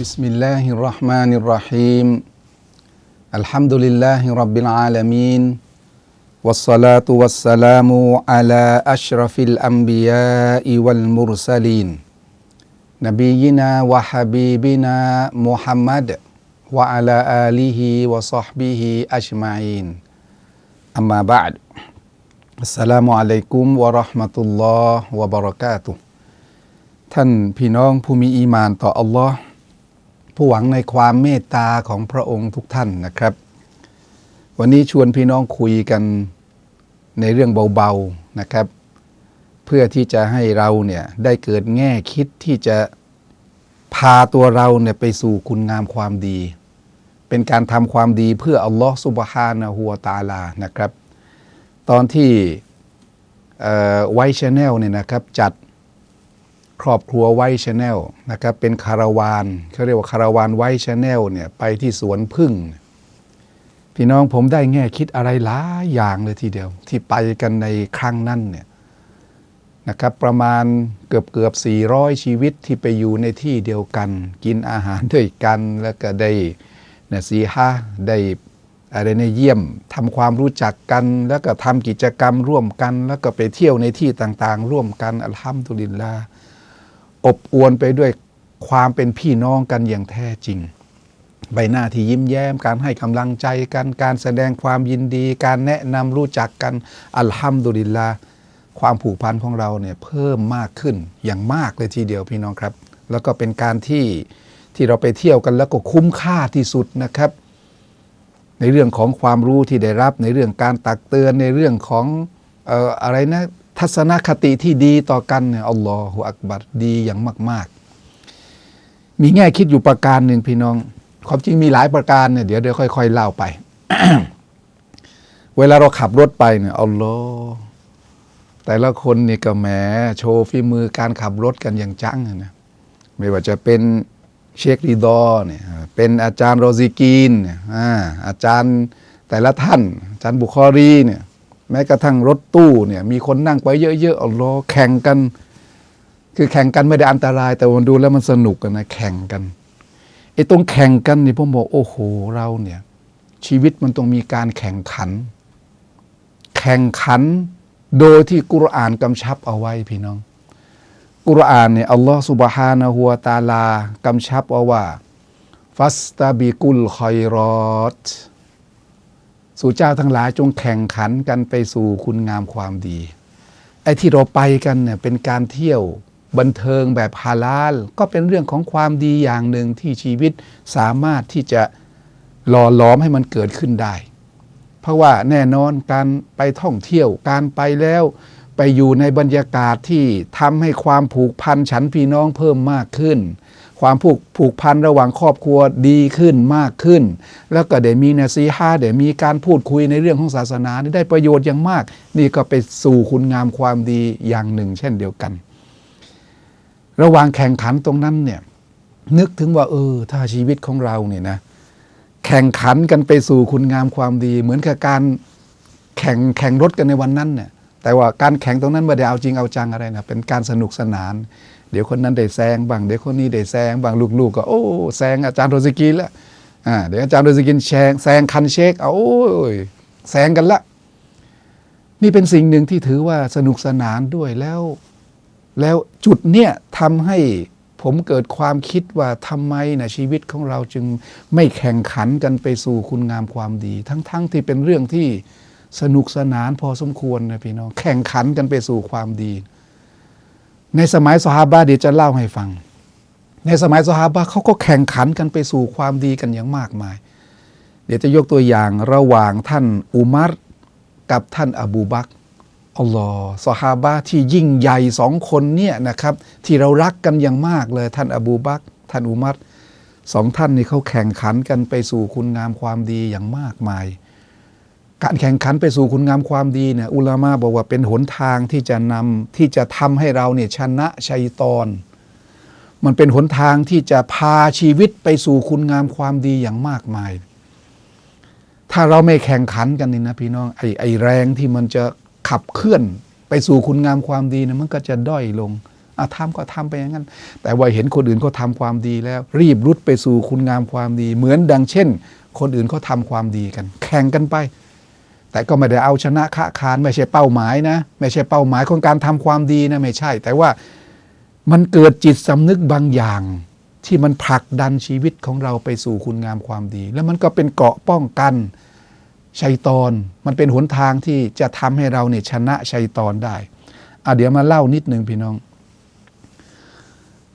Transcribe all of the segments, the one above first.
بسم الله الرحمن الرحيم الحمد لله رب العالمين والصلاة والسلام على أشرف الأنبياء والمرسلين نبينا وحبيبنا محمد وعلى آله وصحبه أجمعين أما بعد السلام عليكم ورحمة الله وبركاته ท่านพี่น้องผู้มีอีมานต่ออัลลอฮ์ ผู้หวังในความเมตตาของพระองค์ทุกท่านนะครับ วันนี้ชวนพี่น้องคุยกันในเรื่องเบาๆนะครับ เพื่อที่จะให้เราเนี่ยได้เกิดแง่คิดที่จะพาตัวเราเนี่ยไปสู่คุณงามความดี เป็นการทำความดีเพื่ออัลลอฮ์ซุบฮานะฮูวตาลานะครับ ตอนที่ไวชแนลเนี่ยนะครับจัด ครอบครัวไว้ชาแนลนะครับเป็นคาราวานเขาเรียกว่าคาราวานไว้ชาแนลเนี่ยไปที่สวนพึ่ง พี่น้องผมได้แง่คิดอะไรหลายอย่างเลยทีเดียว ที่ไปกันในครั้งนั้นเนี่ยนะครับประมาณเกือบเกือบ 400 ชีวิตที่ไปอยู่ในที่เดียวกัน กินอาหารด้วยกันแล้วก็ได้นะซีฮะได้อะไรในเยี่ยมทำความรู้จักกัน แล้วก็ทำกิจกรรมร่วมกัน แล้วก็ไปเที่ยวในที่ต่างๆ ร่วมกันอัลฮัมดุลิลลาห์ อบอวลไปด้วยความเป็นพี่น้องกันอย่างแท้จริง ใบหน้าที่ยิ้มแย้ม การให้กำลังใจกันการแสดงความยินดี การแนะนำรู้จักกันอัลฮัมดุลิลลาความผูกพันของเราเนี่ยเพิ่มมากขึ้นอย่างมากเลยทีเดียวพี่น้องครับ แล้วก็เป็นการที่ที่เราไปเที่ยวกันแล้วก็คุ้มค่าที่สุดนะครับ ในเรื่องของความรู้ที่ได้รับในเรื่องการตักเตือนในเรื่องของเอ่ออะไรนะ ทัศนคติที่ดีต่อกันเนี่ยอัลลอฮฺอักบัรดีอย่างมาก ๆ มีแง่คิดอยู่ประการหนึ่งพี่น้อง ความจริงมีหลายประการเนี่ยเดี๋ยวเดี๋ยวค่อย ๆ เล่าไป เวลาเราขับรถไปเนี่ยอัลลอฮ์แต่ละคนนี่ก็แหมโชว์ฝีมือการขับรถกันอย่างจังนะไม่ว่าจะเป็นเชครีดอร์เนี่ยเป็นอาจารย์โรซิกีนอ่าอาจารย์แต่ละท่าน อาจารย์บุคอรีเนี่ย แม้กระทั่งรถตู้เนี่ยมีคนนั่งไปเยอะๆเอาล้อแข่งกัน คือแข่งกันไม่ได้อันตราย แต่วันดูแล้วมันสนุกกันนะแข่งกันไอ้ตรงแข่งกันนี่ผมบอกโอ้โหเราเนี่ย ชีวิตมันต้องมีการแข่งขัน แข่งขันโดยที่กุรอานกำชับเอาไว้พี่น้อง กุรอานเนี่ยอัลลอฮฺสุบฮานะฮูวตาลากำชับเอาว่า ฟัสตาบิกุลคอยรอต สู่เจ้าทั้งหลายจงแข่งขันกันไปสู่คุณงามความดี ไอ้ที่เราไปกันเนี่ยเป็นการเที่ยวบันเทิงแบบฮาลาล ก็เป็นเรื่องของความดีอย่างหนึ่งที่ชีวิตสามารถที่จะหล่อหลอมให้มันเกิดขึ้นได้ เพราะว่าแน่นอนการไปท่องเที่ยวการไปแล้ว ไปอยู่ในบรรยากาศที่ทำให้ความผูกพันฉันพี่น้องเพิ่มมากขึ้น ความผูกผูกพันระหว่างครอบครัวดีขึ้นมากขึ้น แล้วก็ได้มีนาซีฮาได้มีการพูดคุยในเรื่องของศาสนานี่ได้ประโยชน์อย่างมาก นี่ก็ไปสู่คุณงามความดีอย่างหนึ่ง เช่นเดียวกัน ระหว่างแข่งขันตรงนั้นเนี่ยนึกถึงว่าเออถ้าชีวิตของเราเนี่ยนะแข่งขันกันไปสู่คุณงามความดี เหมือนกับการแข่งแข่งรถกันในวันนั้นเนี่ยแต่ว่าการแข่งตรงนั้นไม่ได้เอาจริงเอาจังอะไรนะเป็นการสนุกสนาน เดี๋ยวคนนั้นได้แซงบ้าง เดี๋ยวคนนี้ได้แซงบ้างลูกๆก็โอ้แซงอาจารย์โรซิกินแล้วอ่าเดี๋ยวอาจารย์โรซิกินแซงแซงคันเชคเอาโอ้ยแซงกันละ นี่เป็นสิ่งหนึ่งที่ถือว่าสนุกสนานด้วยแล้ว แล้วจุดเนี่ยทำให้ผมเกิดความคิดว่าทำไมนะชีวิตของเราจึงไม่แข่งขันกันไปสู่คุณงามความดี ทั้งๆทที่เป็นเรื่องที่สนุกสนานพอสมควรนะพี่น้อง แข่งขันกันไปสู่ความดี ในสมัยสฮาบะเดี๋ยวจะเล่าให้ฟัง ในสมัยสฮาบะเขาก็แข่งขันกันไปสู่ความดีกันอย่างมากมาย เดี๋ยวจะยกตัวอย่างระหว่างท่านอุมัรกับท่านอบูบักอัลลอฮ์สฮาบะที่ยิ่งใหญ่สองคนเนี่ยนะครับ ที่เรารักกันอย่างมากเลยท่านอบูบักท่านอุมัรสองท่านนี่เขาแข่งขันกันไปสู่คุณงามความดีอย่างมากมาย การแข่งขันไปสู่คุณงามความดีเนี่ยอุลามาบอกว่าเป็นหนทางที่จะนำที่จะทำให้เราเนี่ยชนะชัยตอน มันเป็นหนทางที่จะพาชีวิตไปสู่คุณงามความดีอย่างมากมาย ถ้าเราไม่แข่งขันกันนี่นะพี่น้องไอ้ไอ้แรงที่มันจะขับเคลื่อนไปสู่คุณงามความดีนะมันก็จะด้อยลงอาทำก็ทำไปอย่างนั้น แต่ว่าเห็นคนอื่นเขาทำความดีแล้ว รีบรุดไปสู่คุณงามความดี เหมือนดังเช่น คนอื่นเขาทำความดีกัน แข่งกันไป แต่ก็ไม่ได้เอาชนะค้าคานไม่ใช่เป้าหมายนะ ไม่ใช่เป้าหมายของการทำความดีนะไม่ใช่ แต่ว่ามันเกิดจิตสำนึกบางอย่าง ที่มันผลักดันชีวิตของเราไปสู่คุณงามความดี แล้วมันก็เป็นเกาะป้องกันชัยตอน มันเป็นหนทางที่จะทำให้เราเนี่ยชนะชัยตอนได้อะเดี๋ยวมาเล่านิดนึงพี่น้อง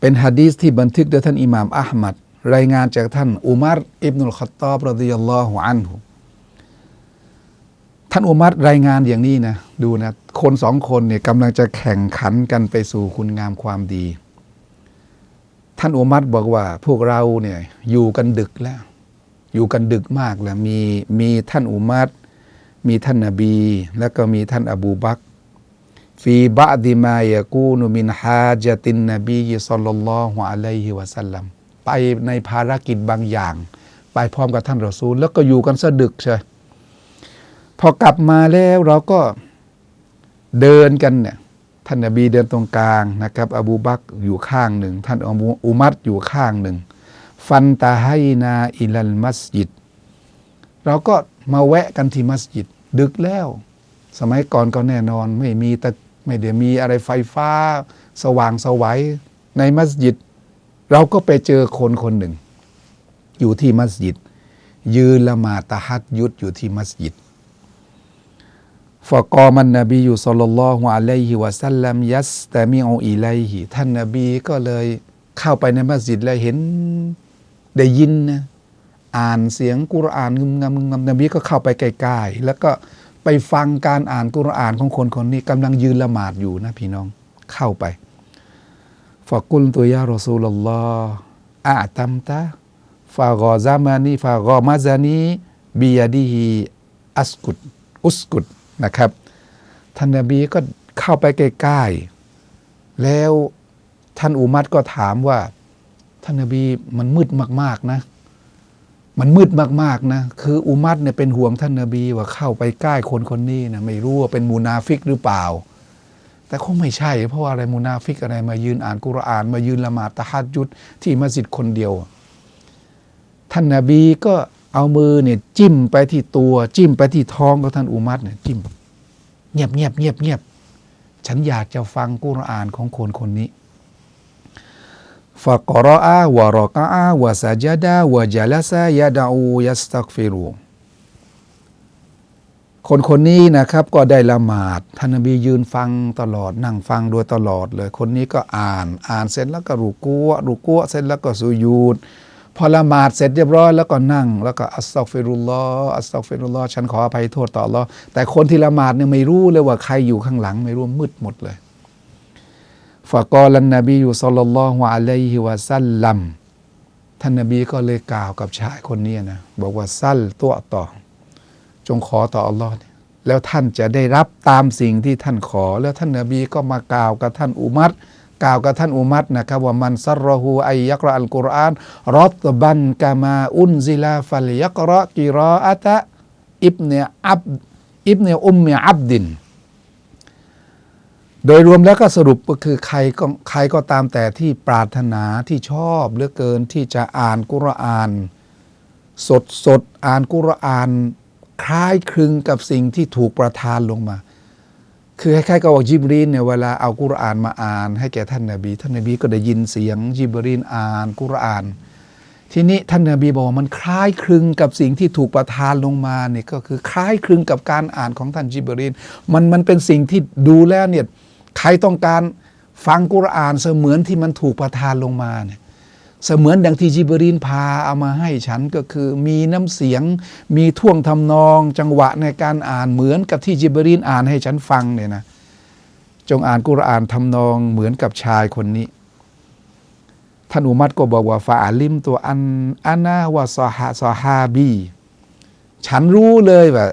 เป็นฮะดีษที่บันทึกโดยท่านอิหม่ามอัลมัดรายงานจากท่านอุมารอิบนุลขัตตอบรดิยัลลอฮุอันฮุ ท่านอุมัรรายงานอย่างนี้นะดูนะคนสองคนเนี่ยกำลังจะแข่งขันกันไปสู่คุณงามความดี ท่านอุมัรบอกว่า พวกเราเนี่ยอยู่กันดึกแล้ว อยู่กันดึกมากแล้วมีมีท่านอุมัรมีท่านนบี แล้วก็มีท่านอบูบักฟีบะดิมายะกูนุมินฮาจตินนบีสัลลัลลอฮุอะลัยฮิวะสัลลัมไปในภารกิจบางอย่าง ไปพร้อมกับท่านรอซูล แล้วก็อยู่กันซะดึกใช่ พอกลับมาแล้วเราก็เดินกันเนี่ยท่านนบีเดินตรงกลางนะครับ อบูบักอยู่ข้างหนึ่ง ท่านอบูอุมัรอยู่ข้างหนึ่ง ฟันตาไฮนาอิลัลมัสยิด เราก็มาแวะกันที่มัสยิด ดึกแล้ว สมัยก่อนก็แน่นอนไม่มีตะไม่ได้มีอะไรไฟฟ้า สว่างสวัยในมัสยิด เราก็ไปเจอคนคนหนึ่ง อยู่ที่มัสยิด ยืนละหมาดตะฮัดยุดอยู่ที่มัสยิด ฟะกอมันนบีอยู่ศ็อลลัลลอฮุอะลัยฮิวะสัลลัมยัสตะมิอูอิไลฮิท่านนบีก็เลยเข้าไปในมัสยิดแล้วเห็นได้ยินนะอ่านเสียงกุรอานงึมงำงึมงำนบีก็เข้าไปใกล้ๆแล้วก็ไปฟังการอ่านกุรอานของคนคนนี้กำลังยืนละหมาดอยู่นะพี่น้องเข้าไปฟะกุลตัวยารอซูลลอฮ์อะตัมตะฟะกอซามานีฟะกอมาซานีบิยาดีฮีอัสกุดอุสกุด นะครับ ท่านนบีก็เข้าไปใกล้ๆแล้วท่านอุมัดก็ถามว่า ท่านนบีมันมืดมาก ๆนะ มันมืดมากๆนะ คืออุมัดเนี่ยเป็นห่วงท่านนบีว่าเข้าไปใกล้คนคนนี้นะไม่รู้ว่าเป็นมูนาฟิกหรือเปล่า แต่คงไม่ใช่ เพราะอะไรมูนาฟิกอะไรมายืนอ่านกุรอาน มายืนละหมาดตะฮัดยุดที่มัสยิดคนเดียว ท่านนบีก็ เอามือเนี่ยจิ้มไปที่ตัว จิ้มไปที่ท้องของท่านอุมัดเนี่ยจิ้มเงียบเงียบเงียบเงียบฉันอยากจะฟังกุรอานของคนคนนี้ฟะกรออาวะรอกอาวะซาจดาวะจาลาซายะดาอูยัสตักฟิรูคนคนนี้นะครับก็ได้ละหมาดท่านนบียืนฟังตลอดนั่งฟังโดยตลอดเลย คนนี้ก็อ่าน อ่านเสร็จแล้วก็รูกัวรูกัวเสร็จแล้วก็สุยูด พอละหมาดเสร็จเรียบร้อยแล้วก็นั่ง แล้วก็อัสตักฟิรุลลออัสตักฟิรุลลอฉันขออภัยโทษต่ออัลอแต่คนที่ละหมาดเนี่ยไม่รู้เลยว่าใครอยู่ข้างหลัง ไม่รู้มืดหมดเลยฟะกอลันนบีอยู่ซัลลัลลอฮุอะลัยฮิวะซัลลัมท่านนบีก็เลยกล่าวกับชายคนนี้นะบอกว่าซัลตัวต่อ จงขอต่ออัลลอฮ์แล้วท่านจะได้รับตามสิ่งที่ท่านขอ แล้วท่านนบีก็มากล่าวกับท่านอุมัร กล่าวกับท่านอุมัรนะครับว่ามันซัรรหูไอยักรอัลกุรอานรอตบันกามาอุนซิลาฟัลยักรอกิรออะตะอิบเนอับอิบเนอุมเมอับดิน โดยรวมแล้วก็สรุปก็คือใครก็ใครก็ตามแต่ที่ปรารถนาที่ชอบเหลือเกินที่จะอ่านกุรอาน สดสดอ่านกุรอาน คล้ายคลึงกับสิ่งที่ถูกประทานลงมา คือคล้ายๆกับว่าจิบรีนเนี่ยเวลาเอากุรอานมาอ่าน ให้แก่ท่านนาบี ท่านนบีก็ได้ยินเสียงจิบรีนอ่านกุรอาน ทีนี้ท่านนาบีบอกว่ามันคล้ายคลึงกับสิ่งที่ถูกประทานลงมาเนี่ยก็คือคล้ายคลึงกับการอ่านของท่านจิบรีนมันมันเป็นสิ่งที่ดูแล้วเนี่ยใครต้องการฟังกุรอานเสมือนที่มันถูกประทานลงมาเนี่ย เสมือนดังที่จิบรีนพาเอามาให้ฉันก็คือมีน้ำเสียง มีท่วงทำนอง จังหวะในการอ่านเหมือนกับที่จิบรีนอ่านให้ฉันฟังเนี่ยนะจงอ่านกุรอานทำนองเหมือนกับชายคนนี้ท่านอุมัดก็บอกว่าฟาอาลิมตัวอันอันนาวะซอฮาซอฮาบี ฉันรู้เลยว่า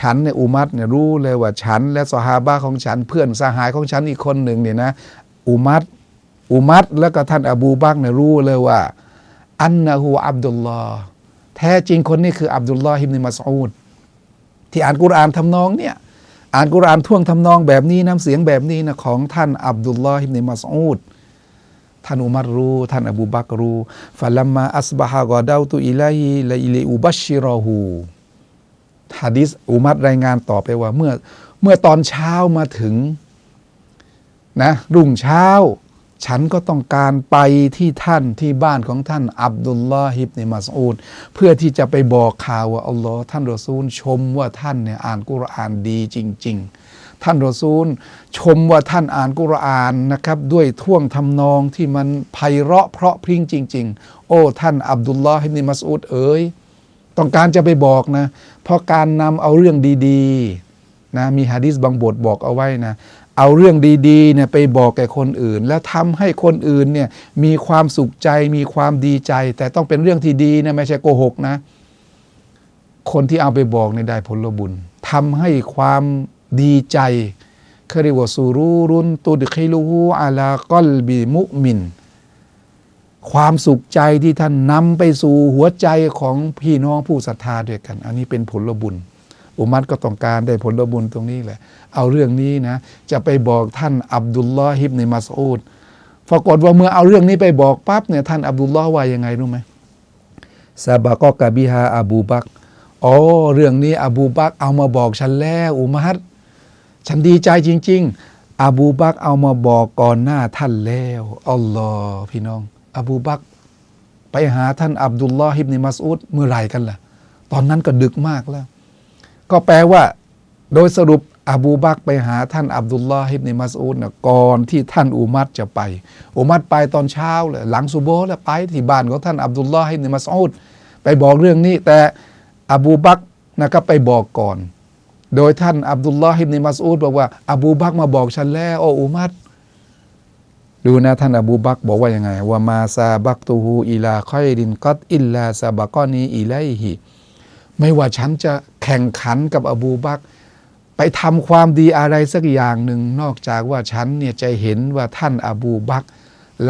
ฉันเนี่ยอุมัดเนี่ยรู้เลยว่าฉัน และซอฮาบะของฉันเพื่อนสหายของฉันอีกคนหนึ่งเนี่ยนะอุมัด อุมัดแล้วก็ท่านอบูบักเนี่ยรู้เลยว่า อันนะฮูอับดุลลอฮ์แท้จริงคนนี้คืออับดุลลอฮ์ฮิบนิมัสอูดที่อ่านกุรอานทำนองเนี่ยอ่านกุรอานท่วงทำนองแบบนี้น้ำเสียงแบบนี้นะของท่านอับดุลลอฮ์ฮิบนิมัสอูดท่านอุมัรรู้ท่านอบูบักรู้ฟาลัมมาอัสบะฮะกอดาวตุอิลัยละอิลิอุบัชชิรอฮูฮะดิษอุมัรรายงานต่อไปว่าเมื่อเมื่อตอนเช้ามาถึงนะรุ่งเช้า ฉันก็ต้องการไปที่ท่านที่บ้านของท่านอับดุลลอฮิบนิมัสอูดเพื่อที่จะไปบอกข่าวว่าอัลลอฮ์ท่านรอซูลชมว่าท่านเนี่ยอ่านกุรอานดีจริง ๆ ท่านรอซูลชมว่าท่านอ่านกุรอานนะครับด้วยท่วงทำนองที่มันไพเราะเพราะพริ้งจริง ๆ โอ้ท่านอับดุลลอฮิบนิมัสอูดเอ๋ยต้องการจะไปบอกนะเพราะการนำเอาเรื่องดีๆนะมีฮะดิษบางบทบอกเอาไว้นะ เอาเรื่องดีๆเนี่ยไปบอกแก่คนอื่น แล้วทำให้คนอื่นเนี่ยมีความสุขใจมีความดีใจ แต่ต้องเป็นเรื่องที่ดีนะไม่ใช่โกหกนะ คนที่เอาไปบอกในได้ผลบุญทำให้ความดีใจเขารียกว่าสูรูรุนตุดคิลูฮูอาลากอลบีมุมิน ความสุขใจที่ท่านนำไปสู่หัวใจของพี่น้องผู้ศรัทธาด้วยกัน อันนี้เป็นผลบุญ อุมัดก็ต้องการได้ผลบุญตรงนี้แหละ เอาเรื่องนี้นะ จะไปบอกท่านอับดุลลอฮิบในมัสอูดปรากฏว่าเมื่อเอาเรื่องนี้ไปบอกปั๊บเนี่ยท่านอับดุลลอฮ์ว่ายังไงรู้ไหมซาบะกอกะบิฮาอบูบักอ๋อเรื่องนี้อบูบักเอามาบอกฉันแล้วอุมัดฉันดีใจจริง ๆ อบูบักเอามาบอกก่อนหน้าท่านแล้วอัลลอฮ์พี่น้อง อบูบักไปหาท่านอับดุลลอฮิบในมัสอูดเมื่อไหร่กันล่ะ ตอนนั้นก็ดึกมากแล้ว ก็แปลว่า โดยสรุปอบูบักไปหาท่านอับดุลลอฮิบในมัสอูดนะก่อนที่ท่านอุมัดจะไป อุมัดไปตอนเช้าเลยหลังซุโบแล้วไปที่บ้านของท่านอับดุลลอฮิบในมัสอูดไปบอกเรื่องนี้ แต่อบูบักนะครับไปบอกก่อน โดยท่านอับดุลลอฮิบในมัสอูดบอกว่า อบูบักมาบอกฉันแล้วโอ้อุมัดดูนะท่านอบูบักบอกว่ายังไง ว่ามาซาบักตูฮูอิลาคอยรินกัดอิลลาซาบะกอนีอิไลฮิ ไม่ว่าฉันจะแข่งขันกับอบูบักไปทำความดีอะไรสักอย่างหนึ่ง นอกจากว่าฉันเนี่ยจะเห็นว่าท่านอบูบัก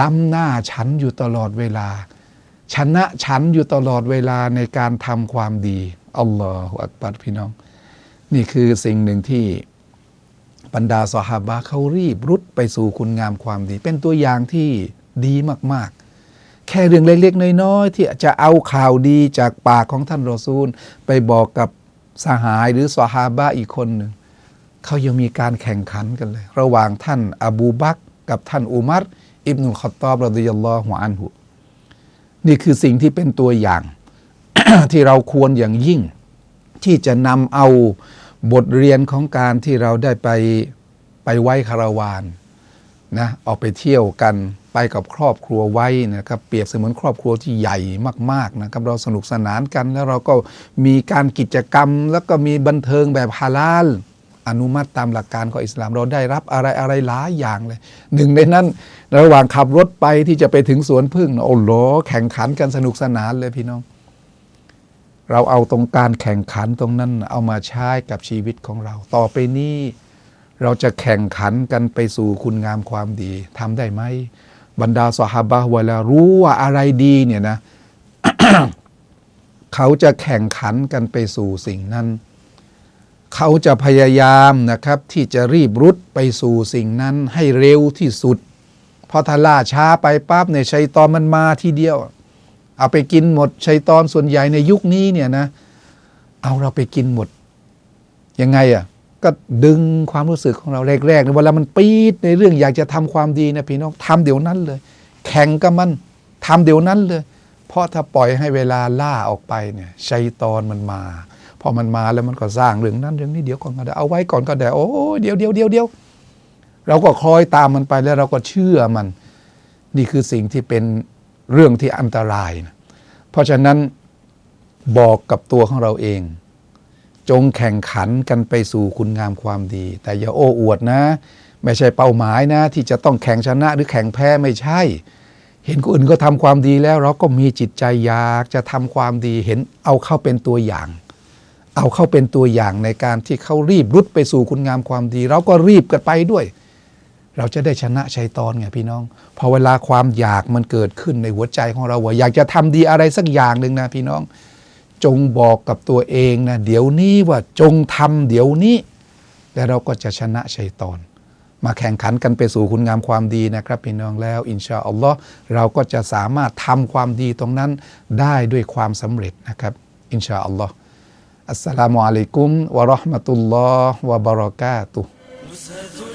ล้ำหน้าฉันอยู่ตลอดเวลา ชนะฉันอยู่ตลอดเวลาในการทำความดีอัลลอฮฺอักบัรพี่น้อง นี่คือสิ่งหนึ่งที่บรรดาสหาบะเขารีบรุดไปสู่คุณงามความดี เป็นตัวอย่างที่ดีมาก แค่เรื่องเล็กๆ น้อยๆ ที่จะเอาข่าวดีจากปากของท่านรอซูล ไปบอกกับสหายหรือสหาบะอีกคนหนึ่งเขายังมีการแข่งขันกันเลย ระหว่างท่านอบูบักกับท่านอุมัรอิบนุลขอตอบรดิยัลลอฮุอันฮุนี่คือสิ่งที่เป็นตัวอย่าง ที่เราควรอย่างยิ่ง ที่จะนำเอาบทเรียนของการที่เราได้ไปไปไว้คาราวาน นะออกไปเที่ยวกันไปกับครอบครัวไว้นะครับเปรียบเสมือนครอบครัวที่ใหญ่มากๆนะครับเราสนุกสนานกัน แล้วเราก็มีการกิจกรรม แล้วก็มีบันเทิงแบบฮาลาลอนุมัติตามหลักการของอิสลามเราได้รับอะไรอะไรหลายอย่างเลยหนึ่งในนั้น ระหว่างขับรถไปที่จะไปถึงสวนพึ่งโอ้โหแข่งขันกันสนุกสนานเลยพี่น้อง เราเอาตรงการแข่งขันตรงนั้นเอามาใช้กับชีวิตของเรา ต่อไปนี้ เราจะแข่งขันกันไปสู่คุณงามความดีทำได้ไหมบรรดาสหบะห์เวลารู้ว่าอะไรดีเนี่ยนะเขาจะแข่งขันกันไปสู่สิ่งนั้น เขาจะพยายามนะครับ ที่จะรีบรุดไปสู่สิ่งนั้นให้เร็วที่สุด เพราะถ้าล่าช้าไปปั๊บเนี่ยชัยตอนมันมาทีเดียว เอาไปกินหมดชัยตอนส่วนใหญ่ในยุคนี้เนี่ยนะ เอาเราไปกินหมด ยังไงอะ ก็ดึงความรู้สึกของเราแรกๆเนี่ยเวลามันปี๊ดในเรื่องอยากจะทำความดีนะพี่น้องทำเดี๋ยวนั้นเลย แข่งกับมันทำเดี๋ยวนั้นเลย เพราะถ้าปล่อยให้เวลาล่าออกไปเนี่ยชัยตอนมันมาพอมันมาแล้วมันก็สร้างเรื่องนั้นเรื่องนี้เดี๋ยวก่อนก็ได้เอาไว้ก่อนก็ได้โอ้เดี๋ยวเดี๋ยวเดี๋ยวเดี๋ยวเราก็คอยตามมันไปแล้วเราก็เชื่อมัน นี่คือสิ่งที่เป็นเรื่องที่อันตรายนะเพราะฉะนั้นบอกกับตัวของเราเอง จงแข่งขันกันไปสู่คุณงามความดี แต่อย่าโอ้อวดนะ ไม่ใช่เป้าหมายนะ ที่จะต้องแข่งชนะหรือแข่งแพ้ไม่ใช่ เห็นคนอื่นก็ทำความดีแล้ว เราก็มีจิตใจอยากจะทำความดีเห็นเอาเข้าเป็นตัวอย่าง เอาเข้าเป็นตัวอย่างในการที่เขารีบรุดไปสู่คุณงามความดี เราก็รีบกันไปด้วย เราจะได้ชนะชัยตอนไงพี่น้อง พอเวลาความอยากมันเกิดขึ้นในหัวใจของเราว่าอยากจะทำดีอะไรสักอย่างหนึ่งนะพี่น้อง จงบอกกับตัวเองนะเดี๋ยวนี้ว่าจงทำเดี๋ยวนี้ แล้วเราก็จะชนะชัยตอน มาแข่งขันกันไปสู่คุณงามความดีนะครับพี่น้องแล้ว อินชาอัลลอฮ์เราก็จะสามารถทำความดีตรงนั้นได้ด้วยความสำเร็จนะครับ อินชาอัลลอฮ์อัสสลามุอะลัยกุมวะเราะห์มะตุลลอฮ์วะบะเราะกาตุฮ์